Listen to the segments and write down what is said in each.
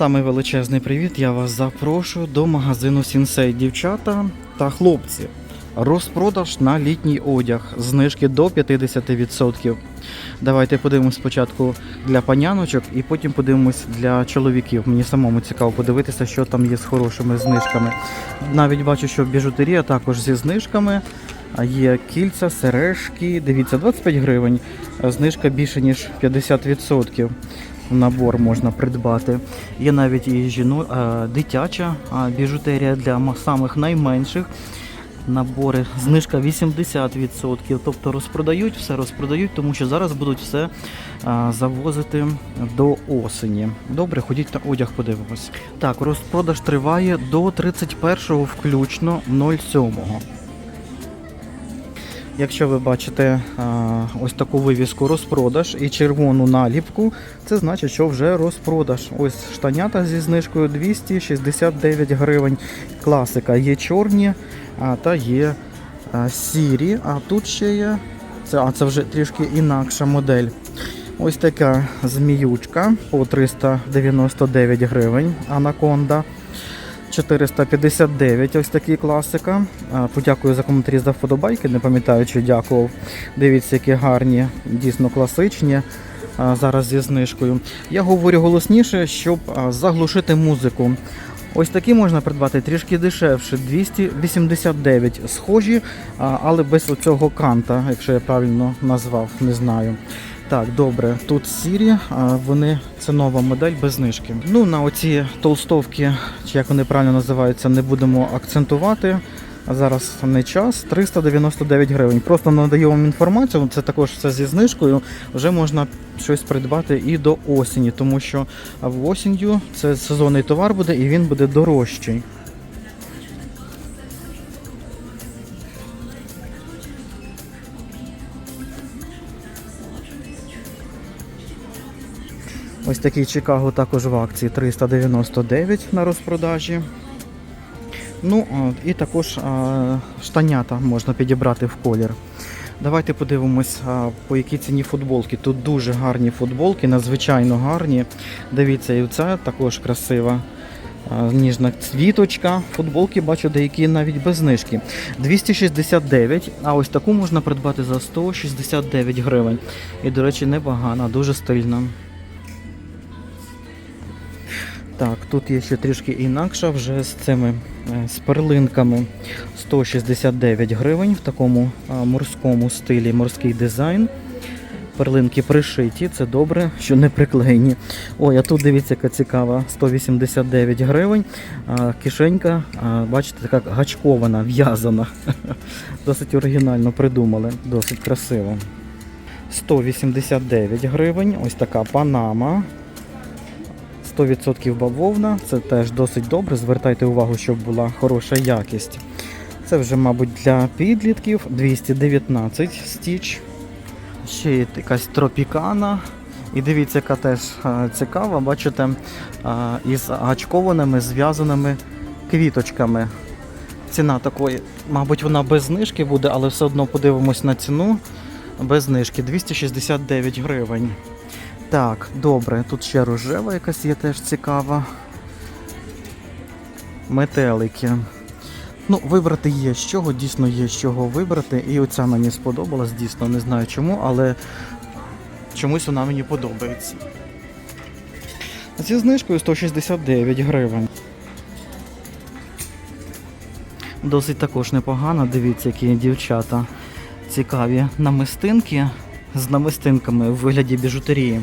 Самий величезний привіт. Я вас запрошую до магазину Сінсей. Дівчата та хлопці. Розпродаж на літній одяг. Знижки до 50%. Давайте подивимось спочатку для паняночок і потім подивимось для чоловіків. Мені самому цікаво подивитися, що там є з хорошими знижками. Навіть бачу, що біжутерія також зі знижками. Є кільця, сережки. Дивіться, 25 гривень. Знижка більше ніж 50%. Набор можна придбати. Є навіть і жіно... е, дитяча а, біжутерія для самих найменших. Набори, знижка 80%. Тобто розпродають, все розпродають, тому що зараз будуть все а, завозити до осені. Добре, ходіть на одяг, подивимось. Так, розпродаж триває до 31-го включно 07-го. Якщо ви бачите ось таку вивіску розпродаж і червону наліпку, це значить, що вже розпродаж. Ось штанята зі знижкою 269 гривень. Класика є чорні, та є сірі. А тут ще є. Це, а це вже трішки інакша модель. Ось така зміючка по 399 гривень. Анаконда. 459, ось такий класика. Подякую за коментарі за вподобайки. Не пам'ятаю, чи дякував. Дивіться, які гарні, дійсно класичні. Зараз зі знижкою. Я говорю голосніше, щоб заглушити музику. Ось такі можна придбати трішки дешевше, 289 схожі, але без оцього канта, якщо я правильно назвав, не знаю. Так, добре, тут сірі, а вони це нова модель без знижки. Ну, на оці толстовки, чи як вони правильно називаються, не будемо акцентувати. Зараз не час 399 гривень. Просто надаю вам інформацію. Це також все зі знижкою. Вже можна щось придбати і до осені, тому що в осінню це сезонний товар буде і він буде дорожчий. Ось такий Чикаго також в акції 399 на розпродажі. Ну, і також штанята можна підібрати в колір. Давайте подивимось, по якій ціні футболки. Тут дуже гарні футболки, надзвичайно гарні. Дивіться, і це також красива. Ніжна цвіточка. Футболки бачу деякі навіть без знижки. 269, а ось таку можна придбати за 169 гривень. І, до речі, непогана, дуже стильна. Так, тут є ще трішки інакша вже з цими е, з перлинками 169 гривень в такому морському стилі, морський дизайн. Перлинки пришиті, це добре, що не приклеєні. Ой, а тут дивіться, яка цікава, 189 гривень. Кишенька, бачите, така гачкована, в'язана. Досить оригінально придумали, досить красиво. 189 гривень, ось така панама. 100% бавовна, це теж досить добре. Звертайте увагу, щоб була хороша якість. Це вже, мабуть, для підлітків 219 стіч. Ще є якась тропікана. І дивіться, яка теж е, цікава, бачите, е, із гачкованими зв'язаними квіточками. Ціна такої, мабуть, вона без знижки буде, але все одно подивимось на ціну. Без знижки 269 гривень. Так, добре, тут ще рожева якась є теж цікава. Метелики. Ну, вибрати є з чого, дійсно є з чого вибрати. І оця мені сподобалась, дійсно, не знаю чому, але чомусь вона мені подобається. Зі знижкою 169 гривень. Досить також непогано, дивіться, які дівчата цікаві намистинки з намистинками в вигляді біжутерії.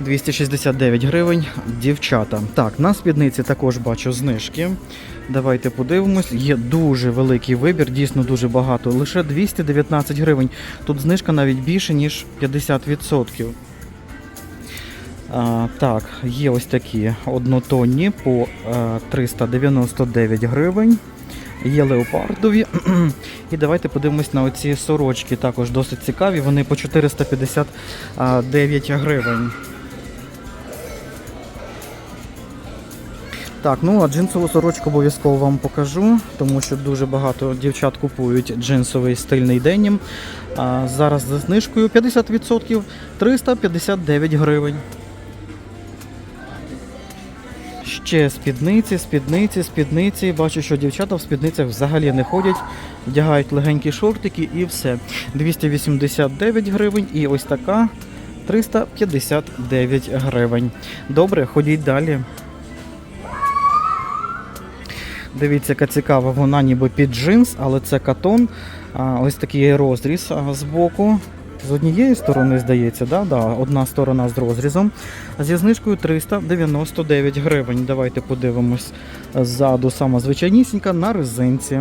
269 гривень, дівчата. Так, на спідниці також бачу знижки. Давайте подивимось. Є дуже великий вибір, дійсно дуже багато. Лише 219 гривень. Тут знижка навіть більше, ніж 50%. А, так, є ось такі однотонні по е, 399 гривень. Є леопардові. І давайте подивимось на оці сорочки. Також досить цікаві. Вони по 459 гривень. Так, ну а джинсову сорочку обов'язково вам покажу, тому що дуже багато дівчат купують джинсовий стильний денім. А Зараз за знижкою 50% 359 гривень. Ще спідниці, спідниці, спідниці. Бачу, що дівчата в спідницях взагалі не ходять, вдягають легенькі шортики і все. 289 гривень і ось така 359 гривень. Добре, ходіть далі. Дивіться, яка цікава, вона ніби під джинс, але це катон. Ось такий розріз з боку. З однієї сторони, здається, да? Да, одна сторона з розрізом. Зі знижкою 399 гривень. Давайте подивимось ззаду сама звичайнісінька на резинці.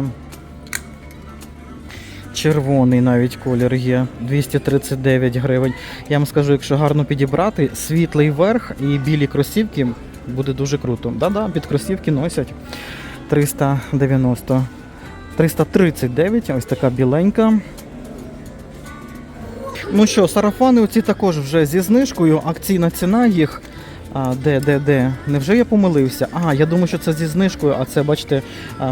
Червоний навіть колір є 239 гривень. Я вам скажу, якщо гарно підібрати, світлий верх і білі кросівки буде дуже круто. Да-да, під кросівки носять 390. 339, ось така біленька. Ну що, сарафани оці також вже зі знижкою. Акційна ціна їх. А, де, де, де? Невже я помилився? А, я думаю, що це зі знижкою, а це, бачите,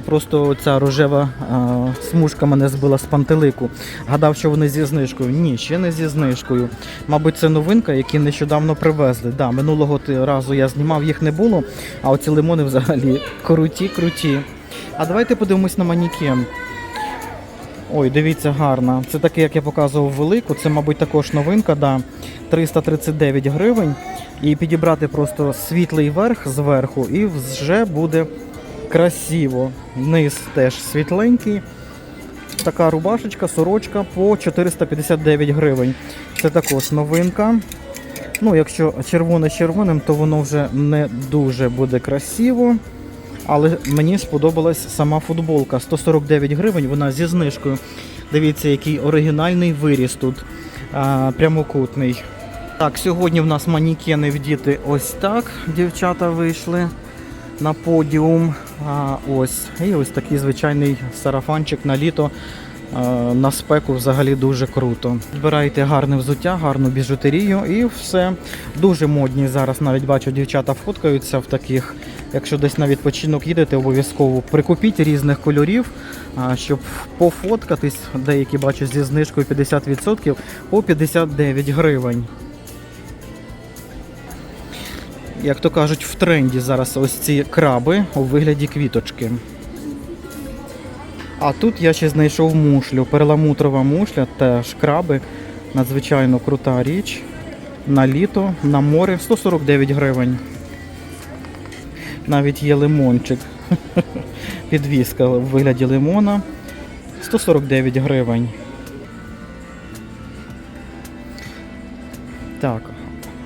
просто ця рожева а, смужка мене збила з пантелику. Гадав, що вони зі знижкою. Ні, ще не зі знижкою. Мабуть, це новинка, які нещодавно привезли. Да, минулого разу я знімав, їх не було, а оці лимони взагалі круті, круті. А давайте подивимось на манікен. Ой, дивіться, гарна. Це таке, як я показував велику. Це, мабуть, також новинка, да. 339 гривень. І підібрати просто світлий верх зверху, і вже буде красиво. Низ теж світленький. Така рубашечка, сорочка по 459 гривень. Це також новинка. Ну, якщо червоне червоним, то воно вже не дуже буде красиво. Але мені сподобалась сама футболка. 149 гривень, вона зі знижкою. Дивіться, який оригінальний виріс тут. А, прямокутний. Так, сьогодні в нас манікени вдіти ось так. Дівчата вийшли на подіум. А, ось. І ось такий звичайний сарафанчик на літо. На спеку взагалі дуже круто. Збирайте гарне взуття, гарну біжутерію і все. Дуже модні зараз навіть бачу, дівчата фоткаються в таких. Якщо десь на відпочинок їдете, обов'язково прикупіть різних кольорів, щоб пофоткатись. Деякі бачу зі знижкою 50% по 59 гривень. Як то кажуть, в тренді зараз ось ці краби у вигляді квіточки. А тут я ще знайшов мушлю. Перламутрова мушля, теж краби. Надзвичайно крута річ. На літо, на море 149 гривень. Навіть є лимончик. Підвіска в вигляді лимона. 149 гривень. Так,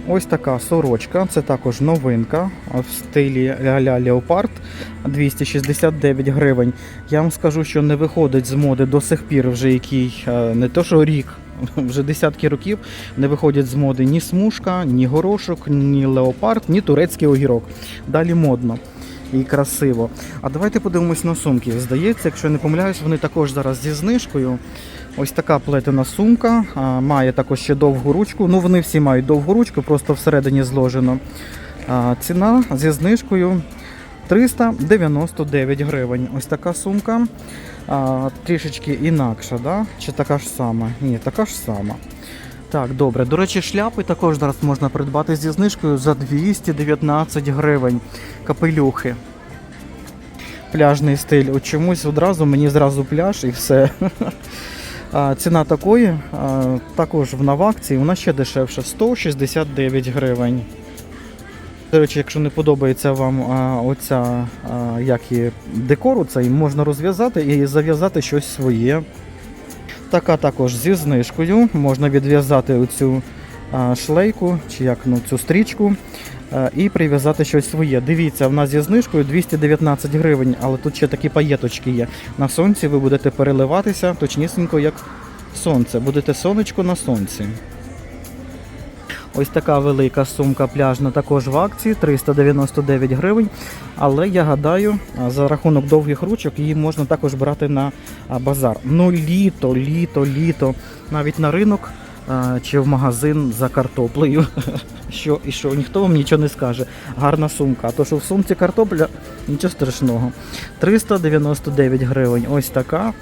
ось така сорочка. Це також новинка в стилі ля-ля Леопард 269 гривень. Я вам скажу, що не виходить з моди до сих пір вже який е, не то що рік, вже десятки років не виходять з моди ні смужка, ні горошок, ні леопард, ні турецький огірок. Далі модно і красиво. А давайте подивимось на сумки. Здається, якщо я не помиляюсь, вони також зараз зі знижкою. Ось така плетена сумка, має також ще довгу ручку. Ну, вони всі мають довгу ручку, просто всередині зложено. Ціна зі знижкою 399 гривень. Ось така сумка. А, трішечки інакша, да? чи така ж сама? Ні, така ж сама. Так, добре. До речі, шляпи також зараз можна придбати зі знижкою за 219 гривень. Капелюхи. Пляжний стиль. От чомусь одразу мені зразу пляж і все. Ціна такої, також в навакції, вона ще дешевша 169 гривень. До речі, якщо не подобається вам а, оця а, як і декору, цей можна розв'язати і зав'язати щось своє. Така також зі знижкою. Можна відв'язати оцю а, шлейку чи як ну, цю стрічку а, і прив'язати щось своє. Дивіться, в нас зі знижкою 219 гривень, але тут ще такі паєточки є. На сонці ви будете переливатися точнісінько як сонце. Будете сонечко на сонці. Ось така велика сумка пляжна також в акції 399 гривень. Але я гадаю, за рахунок довгих ручок її можна також брати на базар. Ну літо, літо, літо. Навіть на ринок чи в магазин за картоплею. Що і що, ніхто вам нічого не скаже. Гарна сумка. А то, що в сумці картопля, нічого страшного. 399 гривень. Ось така.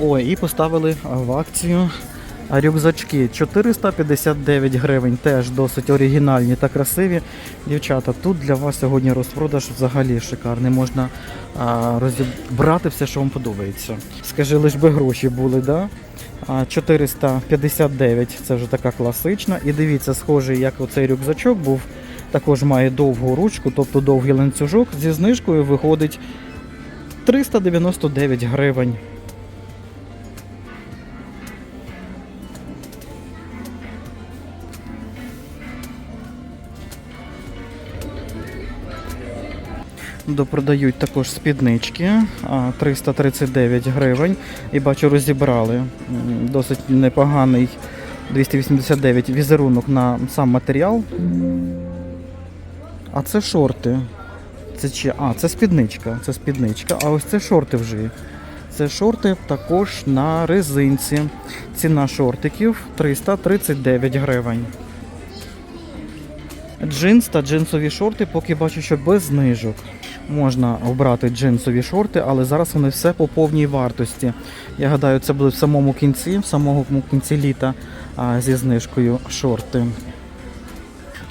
Ой, і поставили в акцію А рюкзачки 459 гривень, теж досить оригінальні та красиві. Дівчата, тут для вас сьогодні розпродаж взагалі шикарний. Можна а, розібрати все, що вам подобається. Скажи, лиш би гроші були, да? А, 459 це вже така класична. І дивіться, схожий, як оцей рюкзачок був. Також має довгу ручку, тобто довгий ланцюжок. Зі знижкою виходить 399 гривень. Допродають також спіднички 339 гривень. І бачу, розібрали. Досить непоганий 289 візерунок на сам матеріал. А це шорти. Це чи... А, це спідничка. Це спідничка. А ось це шорти вже. Це шорти також на резинці. Ціна шортиків 339 гривень. Джинс та джинсові шорти, поки бачу, що без знижок. Можна обрати джинсові шорти, але зараз вони все по повній вартості. Я гадаю, це буде в самому кінці, в самому кінці літа зі знижкою шорти.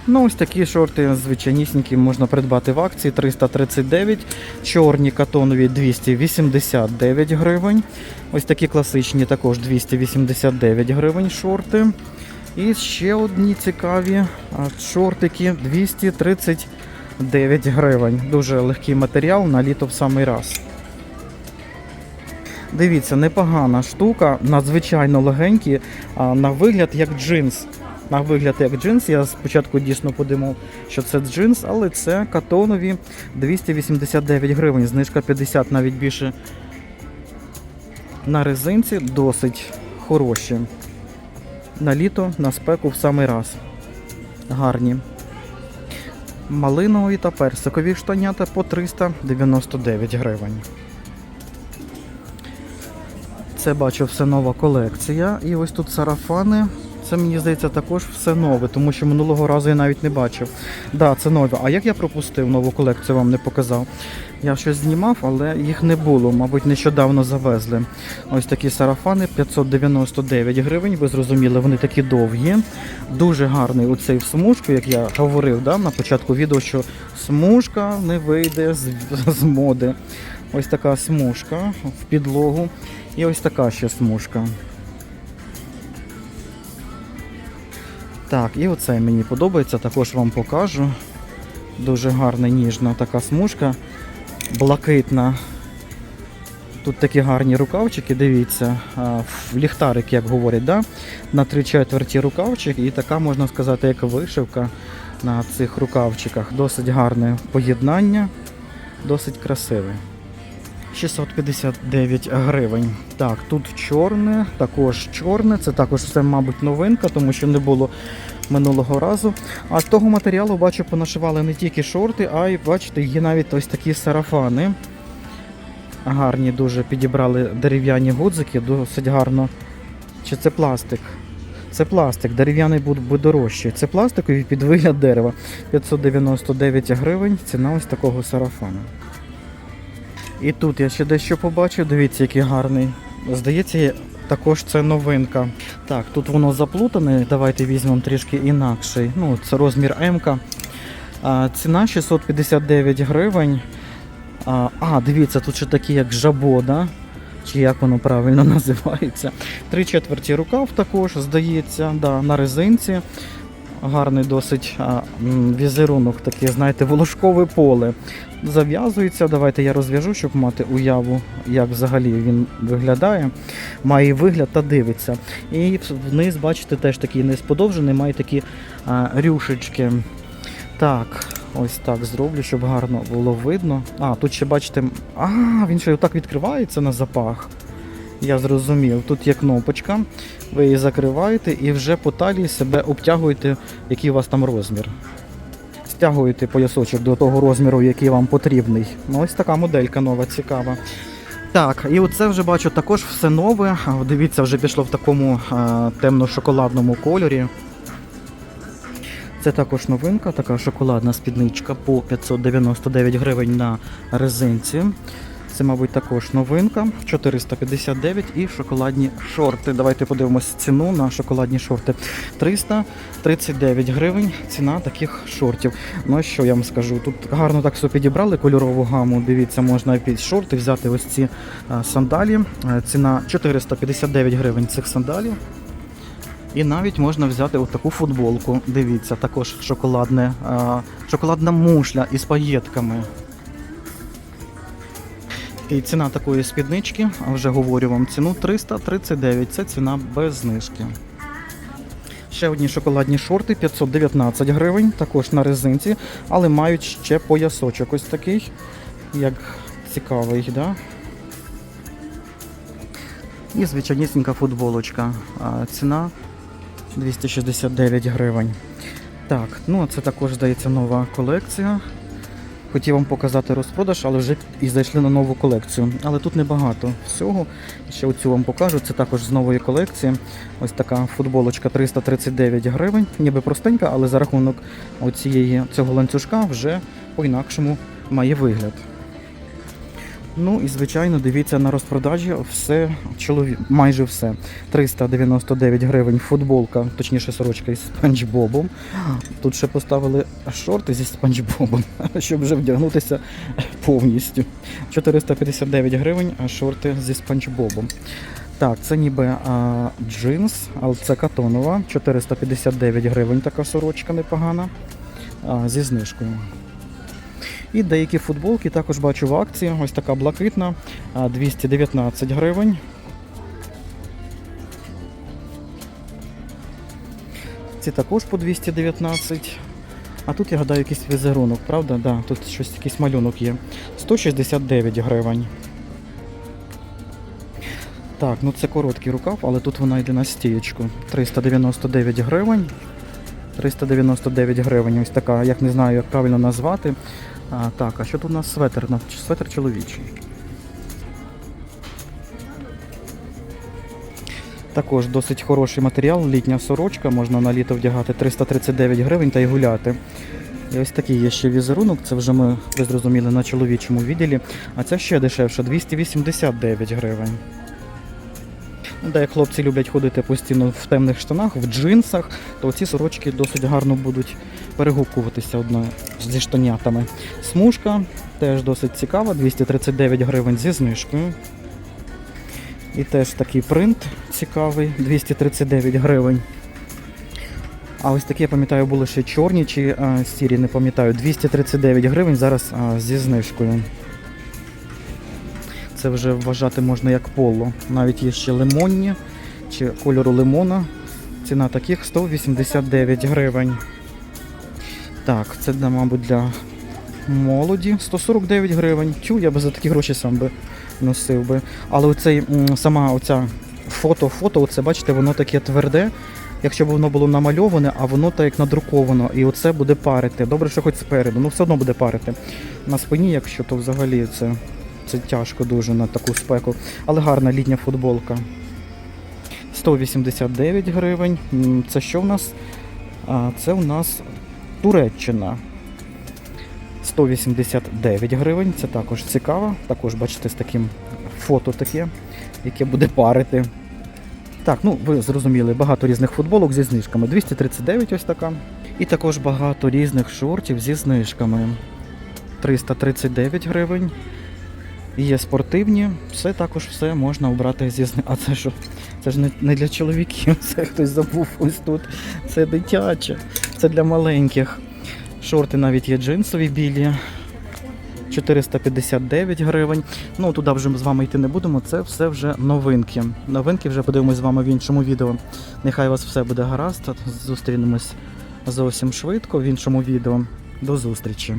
Ну, ось такі шорти звичайнісінькі можна придбати в акції 339, чорні катонові 289 гривень. Ось такі класичні також 289 гривень шорти. І ще одні цікаві шортики 239 гривень. Дуже легкий матеріал на літо в самий раз. Дивіться, непогана штука, надзвичайно легенькі, на вигляд як джинс. На вигляд як джинс. Я спочатку дійсно подумав, що це джинс, але це катонові 289 гривень, знижка 50 навіть більше. На резинці досить хороші. На літо, на спеку в самий раз. Гарні. Малинові та персикові штанята по 399 гривень. Це бачу все нова колекція. І ось тут сарафани. Це мені здається також все нове, тому що минулого разу я навіть не бачив. Да, це нове. А як я пропустив нову колекцію, вам не показав. Я щось знімав, але їх не було, мабуть, нещодавно завезли. Ось такі сарафани 599 гривень. Ви зрозуміли, вони такі довгі. Дуже гарний оцей в смужку, як я говорив да, на початку відео, що смужка не вийде з, з моди. Ось така смужка в підлогу. І ось така ще смужка. Так, і оце мені подобається, також вам покажу. Дуже гарна, ніжна така смужка, блакитна. Тут такі гарні рукавчики, дивіться, ліхтарик, як говорять, да? на три четверті рукавчик, і така, можна сказати, як вишивка на цих рукавчиках. Досить гарне поєднання, досить красиве. 659 гривень. Так, тут чорне, також чорне. Це також все, мабуть, новинка, тому що не було минулого разу. А з того матеріалу, бачу, понашивали не тільки шорти, а й, бачите, є навіть ось такі сарафани. Гарні дуже підібрали дерев'яні гудзики, досить гарно. Чи це пластик? Це пластик, дерев'яний буде дорожчий. Це пластиковий під вигляд дерева. 599 гривень. Ціна ось такого сарафану. І тут я ще дещо побачив, дивіться, який гарний. Здається, також це новинка. Так, тут воно заплутане. Давайте візьмемо трішки інакший. Ну, це розмір М. А, ціна 659 гривень. А, а, дивіться, тут ще такі, як жабо, да? Чи як воно правильно називається. Три четверті рукав також, здається, да, на резинці. Гарний досить візерунок, такий, знаєте, волошкове поле. Зав'язується. Давайте я розв'яжу, щоб мати уяву, як взагалі він виглядає. Має вигляд та дивиться. І вниз, бачите, теж такий низ подовжений, має такі а, рюшечки. Так, ось так зроблю, щоб гарно було видно. А, тут ще бачите. А, він ще отак відкривається на запах. Я зрозумів, тут є кнопочка, ви її закриваєте і вже по талії себе обтягуєте, який у вас там розмір. Стягуєте поясочок до того розміру, який вам потрібний. Ну, ось така моделька нова, цікава. Так, і оце вже бачу також все нове. Дивіться, вже пішло в такому темно-шоколадному кольорі. Це також новинка, така шоколадна спідничка по 599 гривень на резинці. Це, мабуть, також новинка 459 і шоколадні шорти. Давайте подивимось ціну на шоколадні шорти. 339 гривень ціна таких шортів. Ну що я вам скажу? Тут гарно так все підібрали кольорову гаму. Дивіться, можна під шорти взяти ось ці сандалі. Ціна 459 гривень цих сандалів. І навіть можна взяти от таку футболку. Дивіться, також шоколадне, шоколадна мушля із паєтками. І ціна такої спіднички, а вже говорю вам ціну 339. Це ціна без знижки. Ще одні шоколадні шорти 519 гривень, також на резинці, але мають ще поясочок ось такий, як цікавий, да? І звичайнісінька футболочка. А, ціна 269 гривень. Так, ну це також здається нова колекція. Хотів вам показати розпродаж, але вже і зайшли на нову колекцію. Але тут небагато всього. Ще оцю вам покажу. Це також з нової колекції. Ось така футболочка 339 гривень. Ніби простенька, але за рахунок оцієї, цього ланцюжка вже по-інакшому має вигляд. Ну і звичайно, дивіться на розпродажі все чолові... майже все. 399 гривень футболка, точніше сорочка із спанч Бобом. Тут ще поставили шорти зі спанч Бобом, щоб вже вдягнутися повністю. 459 гривень, шорти зі спанч Бобом. Так, це ніби а, джинс, але це катонова. 459 гривень така сорочка непогана. А, зі знижкою. І деякі футболки також бачу в акції. Ось така блакитна, 219 гривень. Ці також по 219. А тут я гадаю якийсь візерунок, правда? Да, тут щось якийсь малюнок є. 169 гривень. Так, ну це короткий рукав, але тут вона йде на стієчку. 399 гривень. 399 гривень. Ось така, як не знаю, як правильно назвати. А, так, а що тут у нас светр? На- Светр чоловічий. Також досить хороший матеріал, літня сорочка, можна на літо вдягати 339 гривень та й гуляти. І ось такий є ще візерунок, це вже ми, ви зрозуміли, на чоловічому відділі. А це ще дешевше, 289 гривень. Ну, Де як хлопці люблять ходити постійно в темних штанах, в джинсах, то ці сорочки досить гарно будуть перегукуватися одною зі штанятами. Смужка теж досить цікава, 239 гривень зі знижкою. І теж такий принт цікавий, 239 гривень. А ось такі, я пам'ятаю, були ще чорні чи а, сірі, не пам'ятаю, 239 гривень зараз а, зі знижкою. Це вже вважати можна як поло. Навіть є ще лимонні чи кольору лимона. Ціна таких 189 гривень. Так, це, мабуть, для молоді 149 гривень. Тю, я би за такі гроші сам би носив би. Але оцей, сама оця фото, фото, оце, бачите, воно таке тверде. Якщо б воно було намальоване, а воно так як надруковано, і оце буде парити. Добре, що хоч спереду, ну все одно буде парити. На спині, якщо, то взагалі це, це тяжко дуже на таку спеку. Але гарна літня футболка. 189 гривень. Це що в нас? Це у нас Туреччина. 189 гривень. Це також цікаво. Також, бачите, з таким фото таке, яке буде парити. Так, ну ви зрозуміли, багато різних футболок зі знижками. 239 ось така. І також багато різних шортів зі знижками. 339 гривень. Є спортивні, все також все можна обрати зі. А це що? Це ж не для чоловіків, це хтось забув ось тут. Це дитяче, це для маленьких. Шорти навіть є джинсові білі. 459 гривень. Ну туди вже з вами йти не будемо. Це все вже новинки. Новинки вже подивимось з вами в іншому відео. Нехай у вас все буде гаразд. Зустрінемось зовсім швидко в іншому відео. До зустрічі.